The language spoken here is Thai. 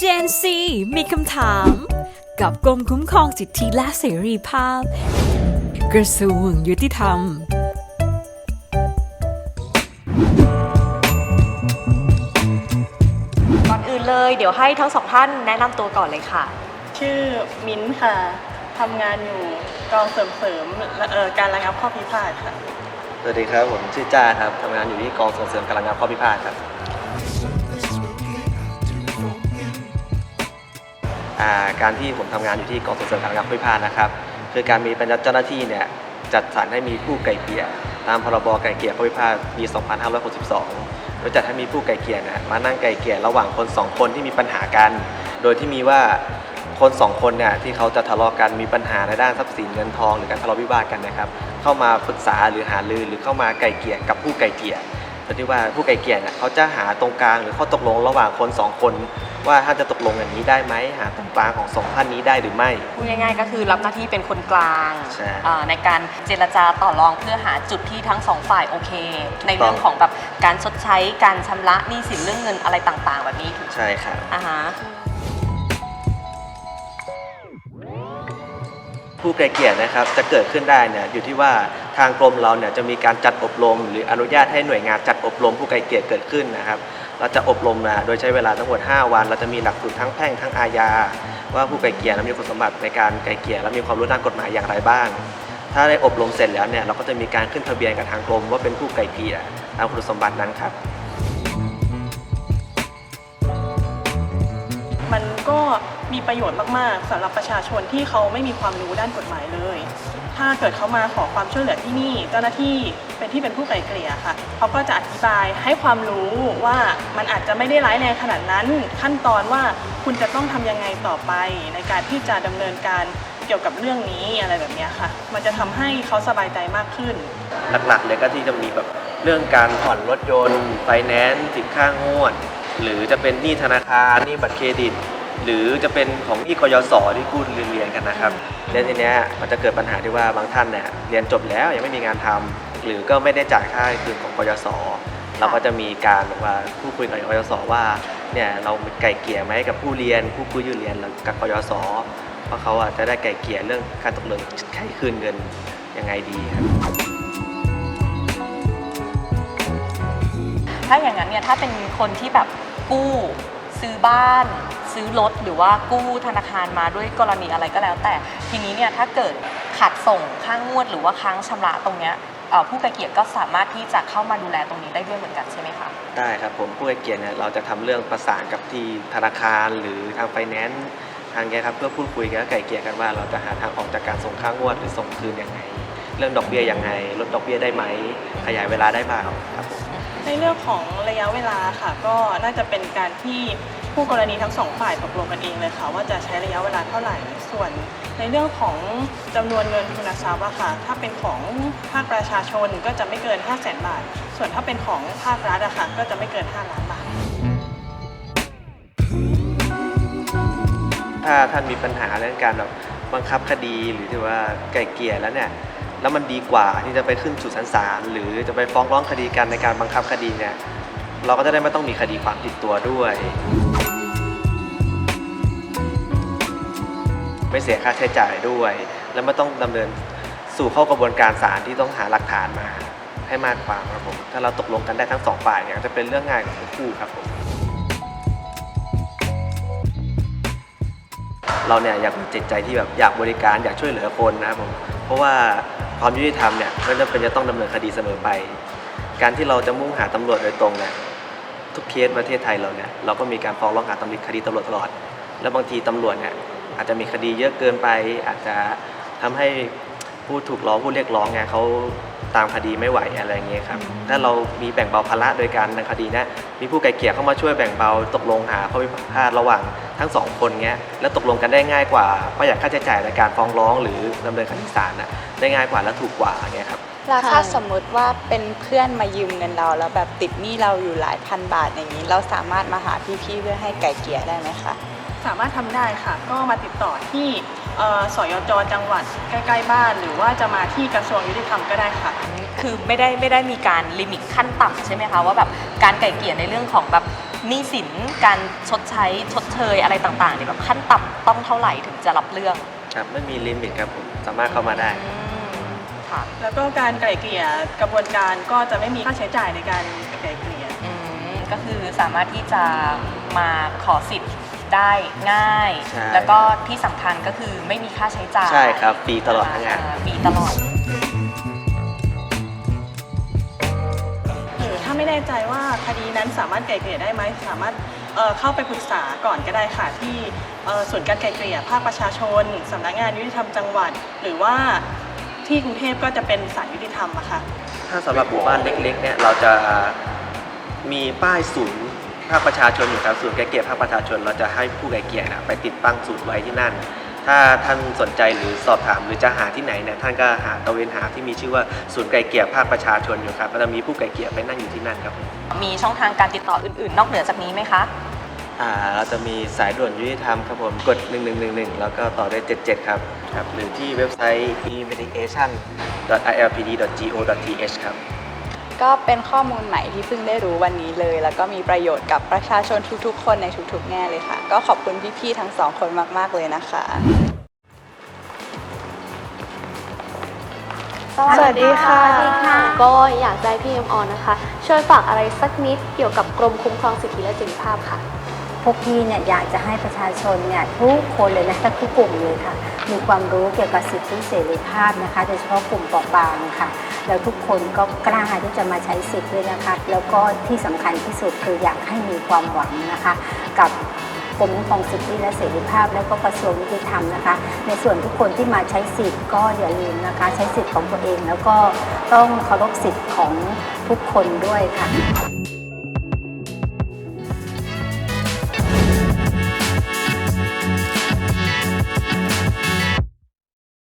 เจนซีมีคำถาม กับกรมคุ้มครองสิทธิและเสรีภาพ กระทรวงยุติธรรม ก่อนอื่นเลยเดี๋ยวให้ทั้งสองท่านแนะนำตัวก่อนเลยค่ะ ชื่อมิ้นท์ค่ะ ทำงานอยู่กองเสริมเสริมและเอ่อการระงับข้อพิพาทค่ะ สวัสดีครับ ผมชื่อจ้าครับทำงานอยู่ที่กองส่งเสริมการระงับข้อพิพาทครับ การที่ผมทำงานอยู่ที่กองส่งเสริมการระงับข้พิพาทนะครับ คือการมีเป็นเจ้าหน้าที่เนี่ยจัดสรรให้มีผู้ไกล่เกลี่ยตามพรบไกล่เกลี่ยข้พิพาทปี 2562โดยจัดให้มีผู้ไกล่เกลี่ยนะมานั่งไกล่เกลี่ยระหว่างคนสองคนที่มีปัญหากัน โดยที่มีว่าคนสองคนเนี่ยที่เขาจะทะเลาะกันมีปัญหาในด้านทรัพย์สินเงินทองหรือการทะเลาะวิวาทกันนะครับ เข้ามาปรึกษาหรือหารือหรือเข้ามาไกล่เกลี่ยกับผู้ไกล่เกลี่ยโดยที่ว่าผู้ไกล่เกลี่ยเนี่ยเขาจะหาตรงกลางหรือข้อตกลงระหว่างคนสองคน ว่าถ้าจะตกลงอย่างนี้ได้ไหมหาตรงกลางของสองท่านนี้ได้หรือไม่พูดง่ายๆ ก็คือรับหน้าที่เป็นคนกลางใช่ อ่าในการเจรจาต่อรองเพื่อหาจุดที่ทั้งสองฝ่ายโอเค ในเรื่องต้องของแบบการชดใช้การชำระหนี้สินเรื่องเงินอะไรต่างๆ แบบนี้ถูกใช่ครับ อ่าฮะผู้ไกลเกลี่ยนะครับจะเกิดขึ้นได้เนี่ยอยู่ที่ว่าทางกรมเราเนี่ยจะมีการจัดอบรม หรืออนุญาตให้หน่วยงานจัดอบรมผู้ไกลเกลี่ยเกิดขึ้นนะครับ เราจะอบรมนะโดยใช้เวลาทั้งหมด 5 วัน เราจะมีหลักสูตรทั้งแพ่งทั้งอาญา ว่าผู้ไกลเกลี่ยนั้นมีคุณสมบัติในการไกลเกลี่ยและมีความรู้ด้านกฎหมายอย่างไรบ้าง ถ้าได้อบรมเสร็จแล้วเนี่ยเราก็จะมีการขึ้นทะเบียนกับทางกรมว่าเป็นผู้ไกลเกลี่ยตามคุณสมบัตินั้นครับ มีประโยชน์มากๆสำหรับประชาชนที่เขาไม่มีความรู้ด้านกฎหมายเลย ถ้าเกิดเขามาขอความช่วยเหลือที่นี่ เจ้าหน้าที่เป็นที่เป็นผู้ไกล่เกลี่ยค่ะเขาก็จะอธิบายให้ความรู้ว่ามันอาจจะไม่ได้ร้ายแรงขนาดนั้น ขั้นตอนว่าคุณจะต้องทำยังไงต่อไป ในการที่จะดำเนินการเกี่ยวกับเรื่องนี้อะไรแบบนี้ค่ะ มันจะทำให้เขาสบายใจมากขึ้น หลักๆเลยก็ที่จะมีแบบเรื่องการผ่อนรถยนต์ไฟแนนซ์ติดค่างวด หรือจะเป็นหนี้ธนาคารหนี้บัตรเครดิต หรือจะเป็นของหนี้กยศที่กู้เรียนๆกันนะครับแล้วทีเนี้ยมันจะเกิดปัญหาที่ว่าบางท่านเนี่ยเรียนจบแล้วยังไม่มีงานทำหรือก็ไม่ได้จ่ายค่าคืนของกยศเราก็จะมีการแบบว่าพูดคุยกับกยศว่าเนี่ยเราไก่เกลี่ยไหมกับผู้เรียนผู้กู้ยืมเรียนกับกยศเพราะเขาอะจะได้ไก่เกลี่ยเรื่องการตกลงใช้คืนเงินยังไงดีครับ ถ้าอย่างนั้นเนี่ยถ้าเป็นคนที่แบบกู้ ซื้อบ้าน ซื้อรถหรือว่ากู้ธนาคารมาด้วยกรณีอะไรก็แล้ว แต่ทีนี้เนี่ยถ้าเกิดขาดส่งค่างวดหรือว่าค้างชำระตรงเนี้ยผู้ไกลเกลี่ยก็สามารถที่จะเข้ามาดูแลตรงนี้ได้ด้วยเหมือนกันใช่ไหมคะได้ครับผมผู้ให้เกียรติเนี่ยเราจะทำเรื่องประสานกับที่ธนาคารหรือทางไฟแนนซ์ทางแกครับเพื่อพูดคุยกันไก่เกลี่ยกันว่าเราจะหาทางออกจากการส่งค่างวดหรือส่งคืนยังไง เรื่องดอกเบี้ยยังไงลดดอกเบี้ยได้ไหมขยายเวลาได้เปล่าครับผม ในเรื่องของระยะเวลาค่ะ ก็น่าจะเป็นการที่ผู้กรณีทั้งสองฝ่ายตกลงกันเองเลยค่ะว่าจะใช้ระยะเวลาเท่าไหร่ ส่วนในเรื่องของจำนวนเงินทุนทรัพย์อะค่ะ ถ้าเป็นของภาคประชาชนก็จะไม่เกิน 5 0 0แสนบาท ส่วนถ้าเป็นของภาครัฐอะค่ะก็จะไม่เกิน 5 ล้านบาท ถ้าท่านมีปัญหาเรื่องการแบบบังคับคดีหรือที่ว่าไก่เกลี่ยแล้วเนี่ย แล้วมันดีกว่าที่จะไปขึ้นสู่ศาลหรือจะไปฟ้องร้องคดีกันในการบังคับคดีเนี่ยเราก็จะได้ไม่ต้องมีคดีความติดตัวด้วย ไม่เสียค่าใช้จ่ายด้วย แล้วไม่ต้องดำเนินสู่เข้ากระบวนการศาลที่ต้องหาหลักฐานมาให้มากความครับผมถ้าเราตกลงกันได้ทั้งสองฝ่ายเนี่ยจะเป็นเรื่องง่ายของทั้งคู่ครับผมเราเนี่ยอยากมีจิตใจที่แบบอยากบริการอยากช่วยเหลือคนนะครับผมเพราะว่า ความยุติธรรมเนี่ยไม่จำเป็นจะต้องดำเนินคดีเสมอไป การที่เราจะมุ่งหาตำรวจโดยตรงเนี่ยทุกเคสประเทศไทยเราเนี่ยเราก็มีการฟ้องร้องหาตำรวจคดีตำรวจตลอด แล้วบางทีตำรวจเนี่ยอาจจะมีคดีเยอะเกินไป อาจจะทำให้ ผู้ถูกร้องผู้เรียกร้องเนี่ยเขาตามคดีไม่ไหวอะไรอย่างเงี้ยครับถ้าเรามีแบ่งเบาภาระโดยการในคดีเนี้มีผู้ไกลเกลี่ยเข้ามาช่วยแบ่งเบาตกลงหาข้อพิพาทระหว่างทั้งสองคนเงี้ยแล้วตกลงกันได้ง่ายกว่าประหยัดค่าใช้จ่ายในการฟ้องร้องหรือดำเนินคดีศาลน่ะได้ง่ายกว่าและถูกกว่าเงี้ยครับแล้วถ้าสมมุติว่าเป็นเพื่อนมายืมเงินเราแล้วแบบติดหนี้เราอยู่หลายพันบาทอย่างนี้ เราสามารถมาหาพี่ๆเพื่อให้ไก่เกลี่ยได้ไหมคะสามารถทำได้ค่ะ ก็มาติดต่อที่ เอ่อสยจจังหวัดใกล้ๆบ้าน หรือว่าจะมาที่กระทรวงยุติธรรมก็ได้ค่ะ คือไม่ได้ไม่ได้มีการลิมิตขั้นต่ำใช่ไหมคะว่าแบบการไกล่เกลี่ยในเรื่องของแบบหนี้สินการชดใช้ชดเชยอะไรต่างๆเนี่ยแบบขั้นต่ำต้องเท่าไหร่ถึงจะรับเรื่องครับไม่มีลิมิตครับผมสามารถเข้ามาได้ อืมค่ะแล้วก็การไกล่เกลี่ยกระบวนการก็จะไม่มีค่าใช้จ่ายในการไกล่เกลี่ย อืมก็คือสามารถที่จะมาขอสิทธิ์ ได้ง่าย ใช่ แล้วก็ที่สำคัญก็คือไม่มีค่าใช้จ่ายใช่ครับฟรีตลอดทั้งงานฟรีตลอด หรือถ้าไม่แน่ใจว่าคดีนั้นสามารถไกล่เกลี่ยได้ไหมสามารถเอ่อเข้าไปปรึกษาก่อนก็ได้ค่ะที่เอ่อศูนย์การไกล่เกลี่ยภาคประชาชนสำนักงานยุติธรรมจังหวัด หรือว่าที่กรุงเทพก็จะเป็นศาลยุติธรรมอะค่ะ ถ้าสำหรับหมู่บ้านเล็กๆเนี่ยเราจะมีป้ายศูนย์ ภาคประชาชนอยู่ครับศูนย์ไกลเกลี่ยภาคประชาชน เราจะให้ผู้ไกลเกลี่ยนะไปติดตั้งศูนย์ไว้ที่นั่น ถ้าท่านสนใจหรือสอบถามหรือจะหาที่ไหนเนี่ยท่านก็หาตะเวนหาที่มีชื่อว่าศูนย์ไกลเกลี่ยภาคประชาชนอยู่ครับก็จะมีผู้ไกลเกลี่ยไปนั่งอยู่ที่นั่นครับมีช่องทางการติดต่ออื่นๆ นอกเหนือจากนี้ไหมคะอ่าเราจะมีสายด่วนยุติธรรมครับผมกด 1111 แล้วก็ต่อด้วย 77 ครับครับหรือที่เว็บไซต์ mediation.ilpd.go.th ครับ ก็เป็นข้อมูลใหม่ที่เพิ่งได้รู้วันนี้เลย แล้วก็มีประโยชน์กับประชาชนทุกๆ คนในทุกๆ แง่เลยค่ะ ก็ขอบคุณพี่ๆ ทั้งสองคนมากๆเลยนะคะ สวัสดีค่ะก็อยากได้พี่เอ็มออนนะคะ ช่วยฝากอะไรสักนิดเกี่ยวกับกรมคุ้มครองสิทธิและเสรีภาพค่ะพ วกพี่เนี่ยอยากจะให้ประชาชนเนี่ยทุกคนเลยนะคะทุกกลุ่มเลยค่ะ มีความรู้เกี่ยวกับสิทธิเสรีภาพนะคะโดยเฉพาะกลุ่มเปราะบางค่ะ แล้วทุกคนก็กล้าที่จะมาใช้สิทธิ์ด้วยนะคะ แล้วก็ที่สำคัญที่สุดคืออยากให้มีความหวังนะคะ กับกรมคุ้มครองสิทธิและเสรีภาพ แล้วก็กระทรวงยุติธรรมนะคะ ในส่วนทุกคนที่มาใช้สิทธิ์ก็อย่าลืมนะคะ ใช้สิทธิ์ของตัวเอง แล้วก็ต้องเคารพสิทธิ์ของทุกคนด้วยค่ะ